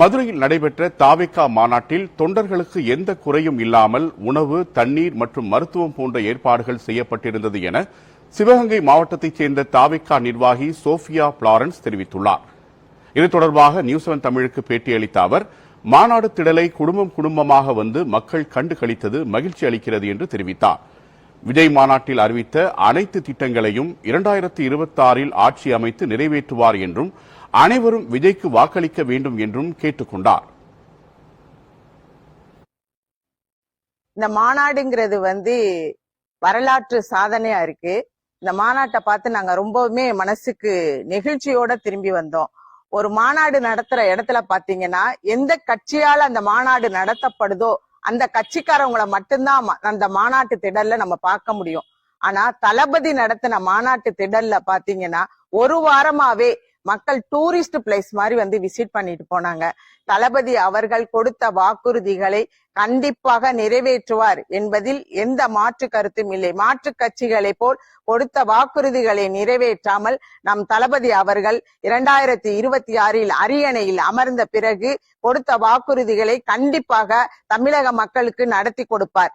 மதுரையில் நடைபெற்ற தாவிக்கா மாநாட்டில் தொண்டர்களுக்கு எந்த குறையும் இல்லாமல் உணவு தண்ணீர் மற்றும் மருத்துவம் போன்ற ஏற்பாடுகள் செய்யப்பட்டிருந்தது என சிவகங்கை மாவட்டத்தைச் சேர்ந்த தாவிக்கா நிர்வாகி சோஃபியா பிளாரன்ஸ் தெரிவித்துள்ளார். இது தொடர்பாக நியூஸ் செவன் தமிழுக்கு பேட்டியளித்த அவர் மாநாடு திடலை குடும்பம் குடும்பமாக வந்து மக்கள் கண்டு கழித்தது மகிழ்ச்சி அளிக்கிறது என்று தெரிவித்தார். விஜய் மாநாட்டில் அறிவித்த அனைத்து திட்டங்களையும் இரண்டாயிரத்தி இருபத்தி ஆறில் ஆட்சி அமைத்து நிறைவேற்றுவார் என்றும் அனைவரும் விஜய்க்கு வாக்களிக்க வேண்டும் என்றும் கேட்டுக்கொண்டார். இந்த மாநாடுங்கிறது வந்து வரலாற்று சாதனையா இருக்கு. இந்த மாநாட்டை பார்த்து நாங்க ரொம்பவுமே மனசுக்கு நெகிழ்ச்சியோட திரும்பி வந்தோம். ஒரு மாநாடு நடத்துற இடத்துல பாத்தீங்கன்னா எந்த கட்சியால அந்த மாநாடு நடத்தப்படுதோ அந்த கட்சிக்காரவங்களை மட்டும்தான் அந்த மாநாட்டு திடல்ல நம்ம பார்க்க முடியும். ஆனா தளபதி நடத்தின மாநாட்டு திடல்ல பாத்தீங்கன்னா ஒரு வாரமாவே மக்கள் டூரிஸ்ட் பிளேஸ் மாதிரி வந்து விசிட் பண்ணிட்டு போனாங்க. தளபதி அவர்கள் கொடுத்த வாக்குறுதிகளை கண்டிப்பாக நிறைவேற்றுவார் என்பதில் எந்த மாற்று கருத்தும் இல்லை. மாற்று கட்சிகளை போல் கொடுத்த வாக்குறுதிகளை நிறைவேற்றாமல் நம் தளபதி அவர்கள் இரண்டாயிரத்தி இருபத்தி ஆறில் அரியணையில் அமர்ந்த பிறகு கொடுத்த வாக்குறுதிகளை கண்டிப்பாக தமிழக மக்களுக்கு நடத்தி கொடுப்பார்.